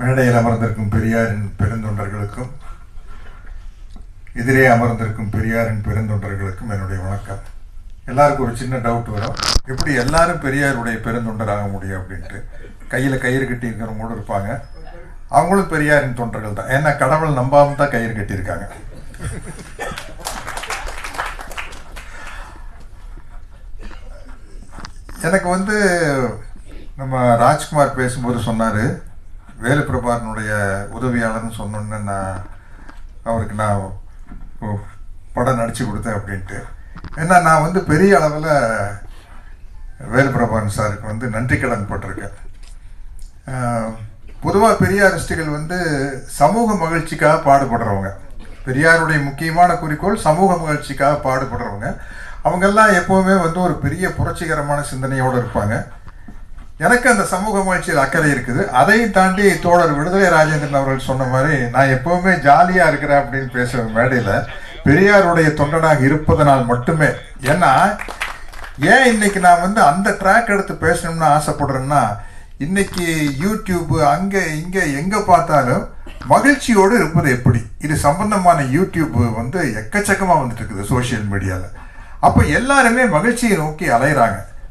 மேடையில் அமர்ந்திருக்கும் பெரியாரின் பெருந்தொண்டர்களுக்கும் எதிரே அமர்ந்திருக்கும் பெரியாரின் பெருந்தொண்டர்களுக்கும் என்னுடைய வணக்கம். எல்லாருக்கும் ஒரு சின்ன டவுட் வரும். எப்படி எல்லாரும் பெரியாருடைய பெருந்தொண்டராக முடியும் அப்படின்ட்டு. கையில் கயிறு கட்டி இருக்கிறவங்க கூட இருப்பாங்க. அவங்களும் பெரியாரின் தொண்டர்கள் தான். ஏன்னா கடவுள் நம்பாமல் தான் கயிறு கட்டியிருக்காங்க. எனக்கு வந்து நம்ம ராஜ்குமார் பேசும்போது சொன்னார் வேலுப்பிரபாரனுடைய உதவியாளர்னு சொன்னோன்னே நான் அவருக்கு நான் படம் நடித்து கொடுத்தேன் அப்படின்ட்டு. ஏன்னா நான் வந்து பெரிய அளவில் வேலுப்பிரபாரன் சாருக்கு வந்து நன்றி கடன் பட்டிருக்கேன். பொதுவாக பெரியாரிஸ்டுகள் வந்து சமூக மகிழ்ச்சிக்காக பாடுபடுறவங்க. பெரியாருடைய முக்கியமான குறிக்கோள் சமூக மகிழ்ச்சிக்காக பாடுபடுறவங்க. அவங்கெல்லாம் எப்போவுமே வந்து ஒரு பெரிய புரட்சிகரமான சிந்தனையோடு இருப்பாங்க. எனக்கு அந்த சமூக மகிழ்ச்சியில் அக்கறை இருக்குது. அதையும் தாண்டி தோழர் விடுதலை ராஜேந்திரன் அவர்கள் சொன்ன மாதிரி நான் எப்பவுமே ஜாலியாக இருக்கிறேன் அப்படின்னு பேசுவேன் மேடையில் பெரியாருடைய தொண்டனாக இருப்பதனால் மட்டுமே. ஏன்னா ஏன் இன்னைக்கு நான் வந்து அந்த ட்ராக் எடுத்து பேசணும்னு ஆசைப்படுறேன்னா இன்னைக்கு யூடியூப் அங்கே இங்கே எங்கே பார்த்தாலும் மகிழ்ச்சியோடு இருப்பது எப்படி? இது சம்பந்தமான யூடியூப் வந்து எக்கச்சக்கமாக வந்துட்டு இருக்குது சோஷியல் மீடியாவில் அப்போ எல்லாருமே மகிழ்ச்சியை நோக்கி அலையிறாங்க.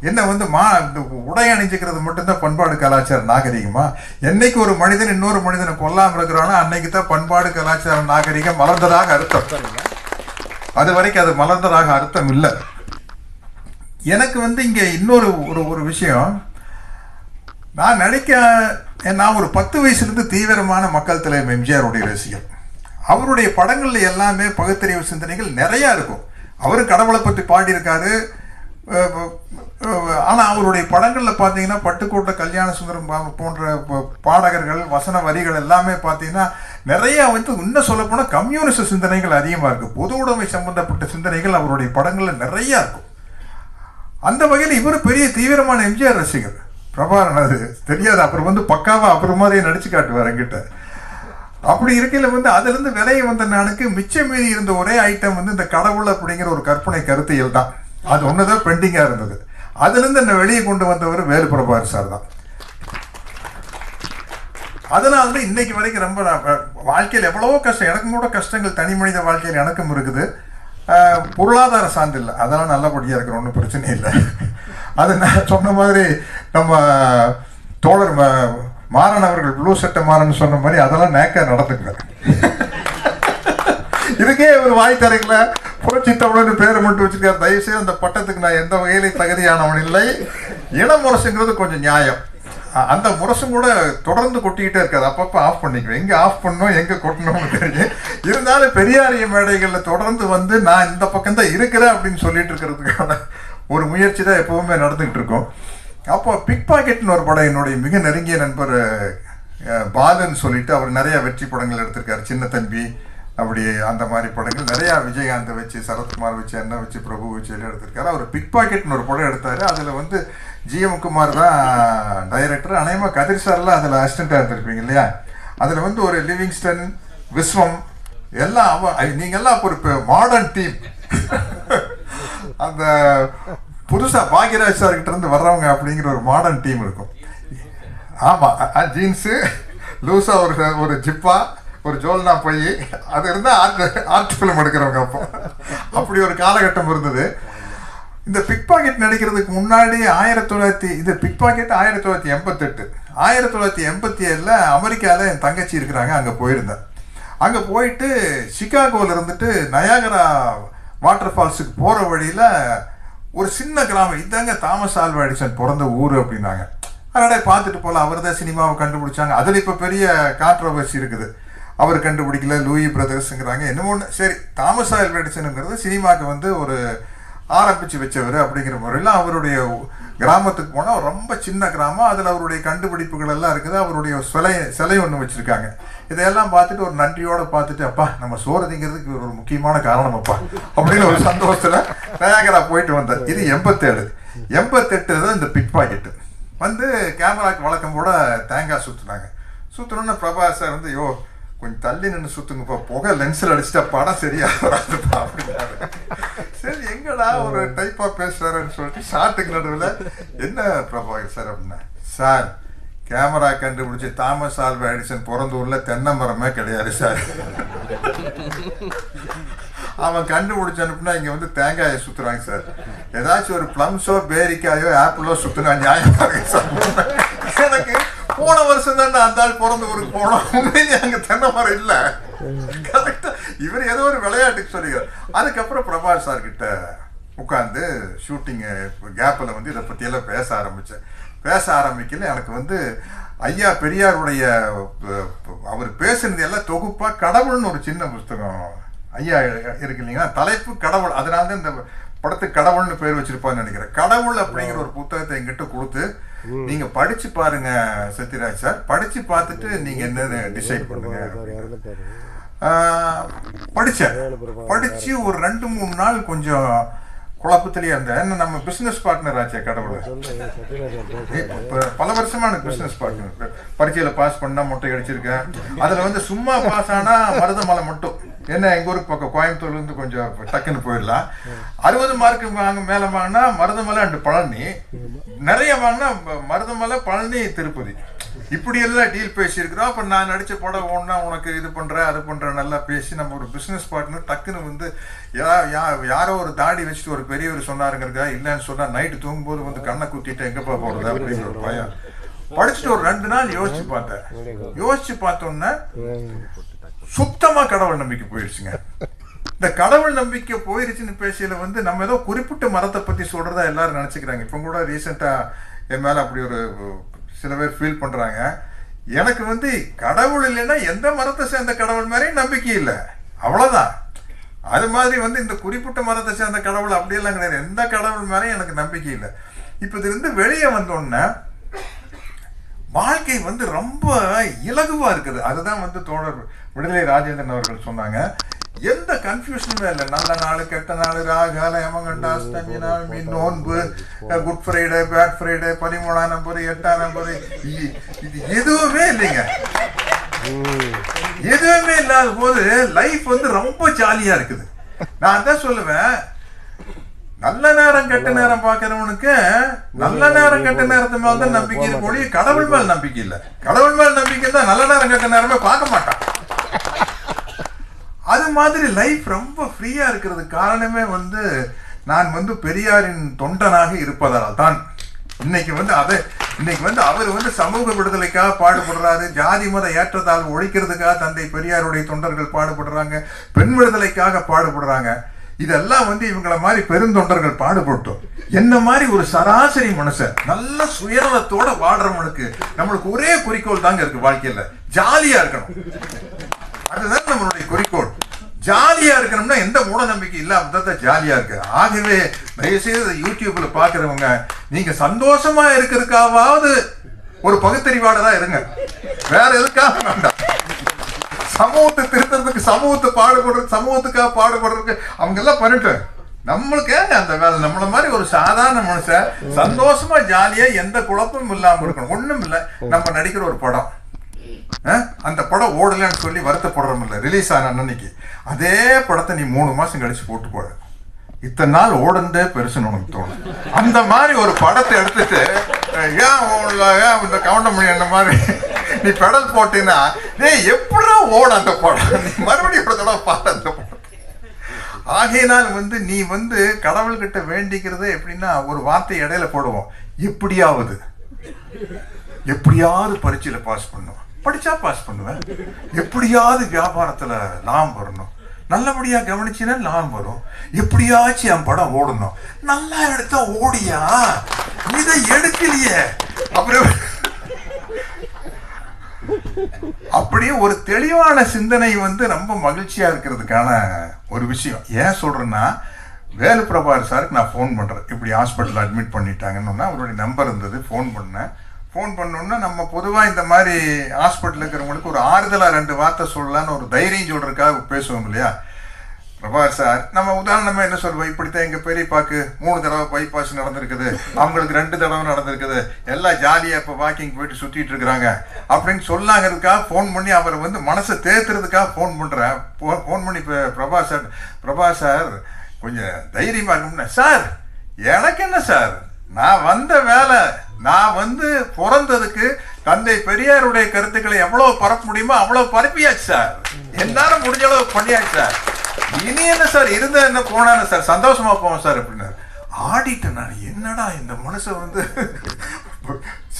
என்ன வந்து மா இந்த உடை அணிஞ்சுக்கிறது மட்டும்தான் பண்பாடு கலாச்சார நாகரிகமா? என்னைக்கு ஒரு மனிதன் இன்னொரு மனிதனை கொல்லாமல் இருக்கிறானோ அன்னைக்கு தான் பண்பாடு கலாச்சார நாகரிகம் மலர்ந்ததாக அர்த்தம். அது வரைக்கும் அது மலர்ந்ததாக அர்த்தம் இல்லை. எனக்கு வந்து இங்கே இன்னொரு ஒரு ஒரு விஷயம். நான் நடிக்க நான் ஒரு பத்து வயசுலேருந்து தீவிரமான மக்கள் தலைவர் எம்ஜிஆருடைய ரசிகர். அவருடைய படங்களில் எல்லாமே பகுத்தறிவு சிந்தனைகள் நிறையா இருக்கும். அவர் கடவுளை பற்றி பாடியிருக்காரு. ஆனால் அவருடைய படங்களில் பார்த்தீங்கன்னா பட்டுக்கோட்டை கல்யாண சுந்தரம் போன்ற பாடகர்கள் வசன வரிகள் எல்லாமே பார்த்தீங்கன்னா நிறைய வந்து இன்னும் சொல்லப்போனால் கம்யூனிஸ்ட் சிந்தனைகள் அதிகமாக இருக்குது பொது உடைமை சம்பந்தப்பட்ட சிந்தனைகள் அவருடைய படங்களில் நிறையா இருக்கும் அந்த வகையில் இவர் பெரிய தீவிரமான எம்ஜிஆர் ரசிகர். பிரபாரன் அது தெரியாது. அப்புறம் வந்து பக்காவாக அப்புறம் மாதிரியே நடிச்சு காட்டுவார் என்கிட்ட. அப்படி இருக்கையில் வந்து அதுலேருந்து விலையை வந்த நானுக்கு மிச்சம் மீறி இருந்த ஒரே ஐட்டம் வந்து இந்த கடவுள் அப்படிங்கிற ஒரு கற்பனை கருத்தியல் தான். அது ஒன்று தான் பெண்டிங்காக இருந்தது. அதுலேருந்து என்னை வெளியே கொண்டு வந்தவர் வேலு பிரபாகர் சார் தான். அதனால தான் இன்னைக்கு வரைக்கும் ரொம்ப வாழ்க்கையில் எவ்வளவோ கஷ்டம் எனக்கும் கூட கஷ்டங்கள் தனி மனித வாழ்க்கையில் எனக்கும் இருக்குது. பொருளாதார சார்ந்து இல்லை. அதெல்லாம் நல்லபடியாக இருக்கிற ஒன்றும் பிரச்சனை இல்லை. அது நான் சொன்ன மாதிரி நம்ம தோழர் மாறன் அவர்கள் ப்ளூ சட்டை மாறன் சொன்ன மாதிரி அதெல்லாம் நேக்க நடந்துக்குவேன் இதுக்கே ஒரு வாய் தரைக்கல புரட்சி தமிழன் பேரை மட்டும் வச்சிருக்காரு. தயவுசெய்து அந்த பட்டத்துக்கு நான் எந்த வகையிலையும் தகுதியானவன் இல்லை. இன முரசுங்கிறது கொஞ்சம் நியாயம். அந்த முரசும் கூட தொடர்ந்து கொட்டிக்கிட்டே இருக்காது. அப்பப்போ ஆஃப் பண்ணிக்குவேன். எங்கே ஆஃப் பண்ணணும் எங்கே கொட்டணும்னு தெரியும் இருந்தாலும் பெரியாரிய மேடைகளில் தொடர்ந்து வந்து நான் இந்த பக்கம் தான் இருக்கிறேன் அப்படின்னு சொல்லிட்டு இருக்கிறதுக்கான ஒரு முயற்சி தான் எப்போவுமே நடந்துக்கிட்டு இருக்கோம். அப்போ பிக் பாக்கெட்னு ஒரு படம் என்னுடைய மிக நெருங்கிய நண்பர் பாலன் சொல்லிட்டு அவர் நிறைய வெற்றி படங்கள் எடுத்திருக்காரு. சின்ன தம்பி அப்படி அந்த மாதிரி படங்கள் நிறையா விஜயகாந்தை வச்சு சரத்குமார் வச்சு என்ன வச்சு பிரபு வச்சு எல்லாம் எடுத்திருக்காரு. அவர் பிக் பாக்கெட்னு ஒரு படம் எடுத்தார். அதில் வந்து ஜிஎம் குமார் தான் டைரக்டர் அநேகமாக கதிர் சார்லாம் அதில் அசிஸ்டண்ட்டாக இருந்திருப்பீங்க இல்லையா? அதில் வந்து ஒரு லிவிங்ஸ்டன் விஸ்வம் எல்லாம் அவன் நீங்கள்லாம் ஒரு மாடர்ன் டீம் அந்த புதுசாக பாக்யராஜ் சார்கிட்ட இருந்து வர்றவங்க அப்படிங்கிற ஒரு மாடர்ன் டீம் இருக்கும். ஆமாம் ஜீன்ஸு லூஸாக ஒரு ஒரு ஜிப்பா ஒரு ஜோல்னா போய் அது இருந்தால் ஆர்ட் ஆர்ட் ஃபிலிம் எடுக்கிறவங்க அப்போ. அப்படி ஒரு காலகட்டம் இருந்தது. இந்த பிக் பாக்கெட் நடிக்கிறதுக்கு முன்னாடி ஆயிரத்தி தொள்ளாயிரத்தி இது பிக் பாக்கெட் ஆயிரத்தி தொள்ளாயிரத்தி எண்பத்தெட்டு. ஆயிரத்தி தொள்ளாயிரத்தி எண்பத்தி ஏழில் அமெரிக்காவில் என் தங்கச்சி இருக்கிறாங்க அங்கே போயிருந்தேன். அங்கே போயிட்டு சிகாகோவில் இருந்துட்டு நயாகரா வாட்டர் ஃபால்ஸுக்கு போகிற வழியில் ஒரு சின்ன கிராமம் இதாங்க தாமஸ் ஆல்வா எடிசன் பிறந்த ஊர் அப்படின்னாங்க. அதனால பார்த்துட்டு போகலாம் அவர் தான் சினிமாவை கண்டுபிடிச்சாங்க. அதில் இப்போ பெரிய கான்ட்ரவர்சி இருக்குது. அவர் கண்டுபிடிக்கல லூயி பிரதர்ஸுங்கிறாங்க. என்னமோ ஒன்று சரி தாமஸ் ஆல்வர்டிசனுங்கிறது சினிமாவுக்கு வந்து ஒரு ஆரம்பித்து வச்சவர் அப்படிங்கிற முறையில் அவருடைய கிராமத்துக்கு போனால் ரொம்ப சின்ன கிராமம். அதில் அவருடைய கண்டுபிடிப்புகள் எல்லாம் இருக்குது. அவருடைய சிலை சிலை ஒன்று வச்சுருக்காங்க. இதையெல்லாம் பார்த்துட்டு ஒரு நன்றியோடு பார்த்துட்டு அப்பா நம்ம சோறு திங்கிறதுக்கு ஒரு முக்கியமான காரணம் அப்பா அப்படின்னு ஒரு சந்தோஷத்தில் நயாகரா போயிட்டு வந்தேன் இது எண்பத்தேழு. எண்பத்தெட்டு தான் இந்த பிக் பாக்கெட்டு. வந்து கேமராக்கு வழக்கம் போட தேங்காய் சுற்றுனாங்க சுற்றணுன்னு பிரபாஸ் சார் வந்து யோ கொஞ்சம் தள்ளி நின்று சுத்துங்கப்பா. புகை லென்ஸில் அடிச்சிட்டா படம் சரியா வராதுப்பா அப்படின்னாரு. சரி எங்கடா ஒரு டைப்பா பேசுறாருன்னு சொல்லிட்டு ஷார்ட்டுக்கு நடுவில் என்ன பிரபாகர் சார் அப்படின்னா சார் கேமரா கண்டுபிடிச்சி தாமஸ் ஆல்வா எடிசன் பிறந்த ஊர்ல தென்னை மரமே கிடையாது சார். அவன் கண்டுபிடிச்சு அனுப்புனா இங்கே வந்து தேங்காயை சுத்துறாங்க சார். ஏதாச்சும் ஒரு ப்ளம்ஸோ பேரிக்காயோ ஆப்பிளோ சுற்றுனா நியாயம் சார். எனக்கு போன வருஷம் தான் அந்த ஆள் பிறந்த ஊருக்கு போனோம். உண்மையிலேயே அங்க தென்னை மரம் இல்ல இவர் ஏதோ ஒரு விளையாட்டுக்கு சொல்லிக்கிறார். அதுக்கப்புறம் பிரபாஸ் சார் கிட்ட உட்காந்து ஷூட்டிங்கு கேப்பில் வந்து இதை பற்றியெல்லாம் பேச ஆரம்பித்தேன் பேச ஆரம்பிக்கல. எனக்கு வந்து ஐயா பெரியாருடைய அவர் பேசுனது எல்லாம் தொகுப்பா கடவுள்னு ஒரு சின்ன புஸ்தகம். ஐயா இருக்கு இல்லைங்களா? தலைப்பு கடவுள். அதனால தான் இந்த படத்துக்கு கடவுள்னு பேர் வச்சிருப்பான்னு நினைக்கிறேன். கடவுள் அப்படிங்கிற ஒரு புத்தகத்தை எங்கிட்ட கொடுத்து நீங்க படிச்சு பாருங்க சத்யராஜ் சார். படிச்சு பார்த்துட்டு நீங்க என்னன்னு டிசைட் பண்ணுங்க படிச்சேன். படிச்சு ஒரு ரெண்டு மூணு நாள் கொஞ்சம் குழப்பத்திலேயே இருந்தேன். நம்ம பிசினஸ் பார்ட்னர் ஆச்சே கடவுள். இப்ப பல வருஷமா எனக்கு பிசினஸ் பார்ட்னர் பரீட்சையில பாஸ் பண்ணா மொட்டை அடிச்சிருக்கேன். அதுல வந்து சும்மா பாஸ் ஆனா மருதமலை மட்டும். ஏன்னா எங்கள் ஊருக்கு பக்கம் கோயம்புத்தூர்லேருந்து கொஞ்சம் டக்குன்னு போயிடலாம். அறுபது மார்க்கு வாங்க மேலே வாங்கினா மருதமலை அண்டு பழனி. நிறைய வாங்கினா மருதமலை பழனி திருப்பதி. இப்படி எல்லாம் டீல் பேசியிருக்கிறோம். அப்போ நான் நடித்த படம் ஒன்றா உனக்கு இது பண்ணுறேன் அது பண்ணுறேன் நல்லா பேசி நம்ம ஒரு பிஸ்னஸ் பார்ட்னர் டக்குன்னு வந்து யா- யா- யாரோ ஒரு தாடி வச்சுட்டு ஒரு பெரியவர் சொன்னாருங்கிறதா இல்லைன்னு சொன்னால் நைட்டு தூங்கும்போது வந்து கண்ணை குத்திட்டு எங்கப்பா போறது அப்படிங்கிற ஒரு பயம். படிச்சுட்டு ஒரு ரெண்டு நாள் யோசிச்சு பார்த்தேன். யோசிச்சு பார்த்தோன்னே சுத்தமா கடவுள் நம்பிக்கை போயிடுச்சுங்க. இந்த கடவுள் நம்பிக்கை போயிருச்சுன்னு பேசியில வந்து நம்ம ஏதோ குறிப்பிட்ட மரத்தை பத்தி சொல்றதா எல்லாரும் நினைச்சுக்கிறாங்க. இப்போ கூட ரீசெண்டா என் மேல அப்படி ஒரு சில பேர் ஃபீல் பண்றாங்க. எனக்கு வந்து கடவுள் இல்லைன்னா எந்த மரத்தை சேர்ந்த கடவுள் மாதிரியும் நம்பிக்கை இல்லை. அவ்வளவுதான். அது மாதிரி வந்து இந்த குறிப்பிட்ட மரத்தை சேர்ந்த கடவுள் அப்படியெல்லாம் கிடையாது. எந்த கடவுள் மேலேயும் எனக்கு நம்பிக்கை இல்லை. இப்போ இதுலேருந்து வெளியே வந்தோடனே வாழ்க்கை வந்து ரொம்ப இலகுவாக இருக்குது. அதுதான் வந்து தோழர் விடுதலை ராஜேந்திரன் அவர்கள் சொன்னாங்க. எந்த கன்ஃபியூஷனுமே இல்லை. நல்ல நாள் கெட்ட நாள் ராகால யமகண்ட அஷ்டமி நவமி நோன்பு குட் ஃப்ரைடே பேட் ஃப்ரைடே பதிமூணாம் நம்பர் எட்டாம் நம்பர். இது எதுவுமே இல்லைங்க. எதுவுமே இல்லாத போது லைஃப் வந்து ரொம்ப ஜாலியாக இருக்குது. நான் தான் சொல்லுவேன். நல்ல நேரம் கெட்ட நேரம் பாக்குறவனுக்கு நல்ல நேரம் கெட்ட நேரத்து மேல தான் நம்பிக்கை இருக்க. ஒழிய கடவுள் மேல் நம்பிக்கை இல்ல. கடவுள் மேல் நம்பிக்கை தான் நல்ல நேரம் கெட்ட நேரமே பார்க்க மாட்டான். அது மாதிரி லைஃப் ரொம்ப ஃப்ரீயா இருக்கிறது காரணமே வந்து நான் வந்து பெரியாரின் தொண்டனாக இருப்பதால் தான். இன்னைக்கு வந்து அதை இன்னைக்கு வந்து அவர் வந்து சமூக விடுதலைக்காக பாடுபடுறாரு. ஜாதி மத ஏற்றத்தாழ்வு ஒழிக்கிறதுக்காக தந்தை பெரியாருடைய தொண்டர்கள் பாடுபடுறாங்க. பெண் விடுதலைக்காக பாடுபடுறாங்க. இதெல்லாம் வந்து இவங்களை மாதிரி பெருந்தொண்டர்கள் பாடுபட்டோம். என்ன மாதிரி ஒரு சராசரி மனுஷன் நல்ல சுயநலத்தோட வாழ்றவனுக்கு நம்மளுக்கு ஒரே குறிக்கோள் தாங்க இருக்கு வாழ்க்கையில. ஜாலியா இருக்கணும். அதுதான் நம்மளுடைய குறிக்கோள். ஜாலியா இருக்கணும்னா எந்த மூட நம்பிக்கை இல்லாம தான் ஜாலியா இருக்கு. ஆகவே தயவுசெய்து யூடியூப்ல பாக்குறவங்க நீங்க சந்தோஷமா இருக்கிறதுக்காவது ஒரு பகுத்தறிவாளராக இருங்க. வேற எதுக்காக வேண்டாம். சமூகத்தை திருத்துறதுக்கு சமூகத்தை பாடுபடுறது சமூகத்துக்காக பாடுபடுறதுக்கு அவங்க எல்லாம் பண்ணிட்டு நம்மளுக்கு அந்த வேலை. நம்மள மாதிரி ஒரு சாதாரண மனுஷன் சந்தோஷமா ஜாலியா எந்த குழப்பமும் இல்லாம இருக்கணும். ஒண்ணும் இல்ல. நம்ம நடிக்கிற ஒரு படம். அந்த படம் ஓடலன்னு சொல்லி வருத்தப்படுறோம் இல்ல. ரிலீஸ் ஆன அன்னைக்கு அதே படத்தை நீ மூணு மாசம் கழிச்சு போட்டு போட. இத்தனை நாள் ஓடுனதே பெருசுன்னு உனக்கு தோணும். அந்த மாதிரி ஒரு படத்தை எடுத்துட்டு ஏன் ஏன் இந்த கவுண்டமணி என்ன மாதிரி நீ பெடல் போட்டீங்கன்னா டேய் எப்படா ஓட அந்த படம்? நீ மறுபடியும் ஒரு தடவை பாரு அந்த படம். ஆகையினால் வந்து நீ வந்து கடவுள்கிட்ட வேண்டிக்கிறது எப்படின்னா ஒரு வார்த்தை இடையில போடுவோம். எப்படியாவது. எப்படியாவது பரீட்சையில் பாஸ் பண்ணுவோம். படிச்சா பாஸ் பண்ணுவேன். எப்படியாவது வியாபாரத்தில் லாபம் வரணும். நல்லபடியாக கவனிச்சுன்னா லாபம் வரும். எப்படியாச்சும் என் படம் ஓடணும். நல்லா எடுத்தா ஓடியா? இதை எடுக்கலையே. அப்புறம் அப்படியே ஒரு தெளிவான சிந்தனை வந்து ரொம்ப மகிழ்ச்சியா இருக்கிறதுக்கான ஒரு விஷயம். ஏன் சொல்றேன்னா வேலு பிரபாகர் சாருக்கு நான் ஃபோன் பண்ணுறேன் இப்படி ஹாஸ்பிட்டல் அட்மிட் பண்ணிட்டாங்கன்னு அவருடைய நம்பர் இருந்தது. ஃபோன் பண்ணேன். ஃபோன் பண்ணோன்னா நம்ம பொதுவாக இந்த மாதிரி ஹாஸ்பிட்டல் இருக்கிறவங்களுக்கு ஒரு ஆறுதலாக ரெண்டு வார்த்தை சொல்லலான்னு ஒரு தைரியம் சொல்கிறதுக்காக பேசுவோம் இல்லையா? பிரபாகர் சார் நம்ம உதாரணமா என்ன சொல்லுவோம் இப்படித்தான் எங்க பெரியப்பாக்கு மூணு தடவை பைபாஸ் நடந்திருக்குது. அவங்களுக்கு ரெண்டு தடவை நடந்திருக்குது. எல்லாம் ஜாலியா இப்ப வாக்கிங் போயிட்டு சுத்திட்டு இருக்கிறாங்க. அப்படின்னு சொல்லாங்கிறதுக்காக ஃபோன் பண்ணி அவரை வந்து மனசை தேத்துறதுக்காக ஃபோன் பண்றேன். ஃபோன் பண்ணி இப்ப பிரபா சார் பிரபா சார் கொஞ்சம் தைரியமா இருக்கும்னா. சார் எனக்கு என்ன சார்? நான் வந்த வேலை நான் வந்து பிறந்ததுக்கு தந்தை பெரியாருடைய கருத்துக்களை எவ்வளவு பரப்ப முடியுமோ அவ்வளவு பரப்பியாச்சு சார். என்னால முடிஞ்ச அளவு பண்ணியாச்சு சார். இனி என்ன சார்? இருந்த என்ன போனாரு சார்? சந்தோஷமா போவோம் சார் அப்படின்னாரு. ஆடிட்டேன் நான் என்னடா இந்த மனுஷன் வந்து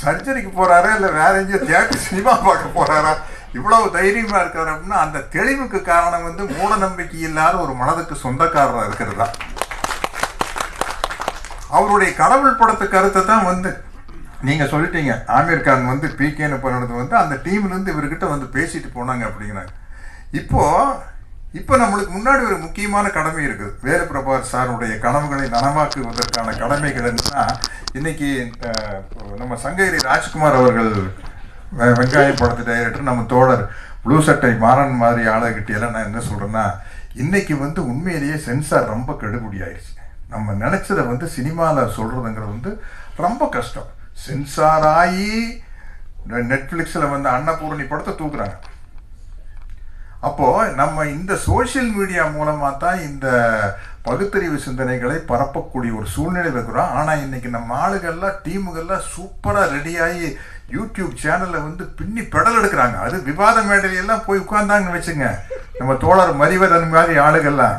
சர்ஜரிக்கு போறாரா இல்ல வேற எங்கேயோ தியேட்டர் சினிமா பார்க்க போறாரா? இவ்வளவு தைரியமா இருக்காரு அப்படின்னா அந்த தெளிவுக்கு காரணம் வந்து மூட நம்பிக்கை இல்லாத ஒரு மனதுக்கு சொந்தக்காரராக இருக்கிறது? தான் அவருடைய கடவுள் படத்து கருத்தை தான் வந்து நீங்க சொல்லிட்டீங்க. ஆமீர் கான் வந்து பிகேன்னு பண்ணது வந்து அந்த டீம்ல இருந்து இவர்கிட்ட வந்து பேசிட்டு போனாங்க அப்படிங்கிறாங்க. இப்போ இப்போ நம்மளுக்கு முன்னாடி ஒரு முக்கியமான கடமை இருக்குது. வேலு சாருடைய கனவுகளை நனவாக்குவதற்கான கடமைகள் என்னன்னா இன்னைக்கு நம்ம சங்ககிரி ராஜ்குமார் அவர்கள் வெ- வெங்காய படத்து டைரக்டர் நம்ம தோழர் ப்ளூ சட்டை மாறன் மாதிரி ஆளுகிட்டியெல்லாம் நான் என்ன சொல்கிறேன்னா இன்னைக்கு வந்து உண்மையிலேயே சென்சார் ரொம்ப கெடுபடி ஆயிடுச்சு நம்ம நினச்சதை வந்து சினிமாவில் சொல்கிறதுங்கிறது வந்து ரொம்ப கஷ்டம். சென்சார் ஆகி நெட்ஃப்ளிக்ஸில் வந்து அன்னபூரணி படத்தை தூக்குறாங்க. அப்போது நம்ம இந்த சோஷியல் மீடியா மூலமாக தான் இந்த பகுத்தறிவு சிந்தனைகளை பரப்பக்கூடிய ஒரு சூழ்நிலை இருக்கிறோம். ஆனால் இன்றைக்கி நம்ம ஆளுகள்லாம் டீமுகள்லாம் சூப்பராக ரெடியாகி யூடியூப் சேனலில் வந்து பின்னி பெடல் எடுக்கிறாங்க. அது விவாத மேடையிலெல்லாம் போய் உட்கார்ந்தாங்கன்னு வச்சுங்க. நம்ம தோழர் மதிவதன் மாதிரி ஆளுகள்லாம்.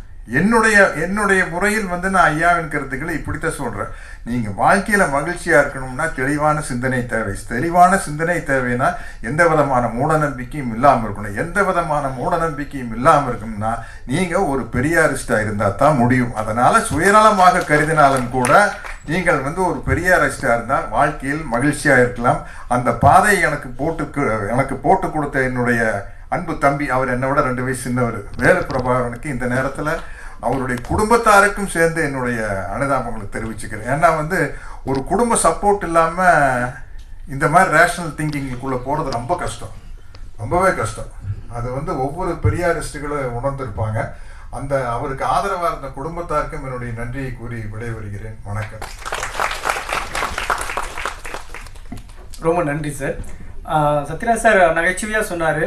என்னுடைய என்னுடைய முறையில் வந்து நான் ஐயாவின் கருத்துக்களை இப்படித்தான் சொல்கிறேன் நீங்கள் வாழ்க்கையில் மகிழ்ச்சியாக இருக்கணும்னா தெளிவான சிந்தனை தேவை. தெளிவான சிந்தனை தேவைன்னா எந்த விதமான மூடநம்பிக்கையும் இல்லாமல் இருக்கணும். எந்த விதமான மூடநம்பிக்கையும் இல்லாமல் இருக்கணும்னா நீங்கள் ஒரு பெரியாரிஸ்டாக இருந்தால் தான் முடியும். அதனால் சுயநலமாக கருதினாலும் கூட நீங்கள் வந்து ஒரு பெரியாரிஸ்டாக இருந்தால் வாழ்க்கையில் மகிழ்ச்சியாக இருக்கலாம். அந்த பாதையை எனக்கு போட்டு எனக்கு போட்டு கொடுத்த என்னுடைய அன்பு தம்பி அவர் என்னை விட ரெண்டு வயசு சின்னவர். வேலு பிரபாகரனுக்கு இந்த நேரத்தில் அவருடைய குடும்பத்தாருக்கும் சேர்ந்து என்னுடைய அனுதாபங்களை தெரிவிச்சுக்கிறேன். ஏன்னா வந்து ஒரு குடும்ப சப்போர்ட் இல்லாமல் இந்த மாதிரி ரேஷனல் திங்கிங்குக்குள்ளே போகிறது ரொம்ப கஷ்டம். ரொம்பவே கஷ்டம். அது வந்து ஒவ்வொரு பெரியாரிஸ்டுகளும் உணர்ந்திருப்பாங்க. அந்த அவருக்கு ஆதரவாக இருந்த குடும்பத்தாருக்கும் என்னுடைய நன்றியை கூறி விடைபெறுகிறேன். வணக்கம். ரொம்ப நன்றி சார் சத்யராஜ் சார் நகைச்சுவையாக சொன்னார்.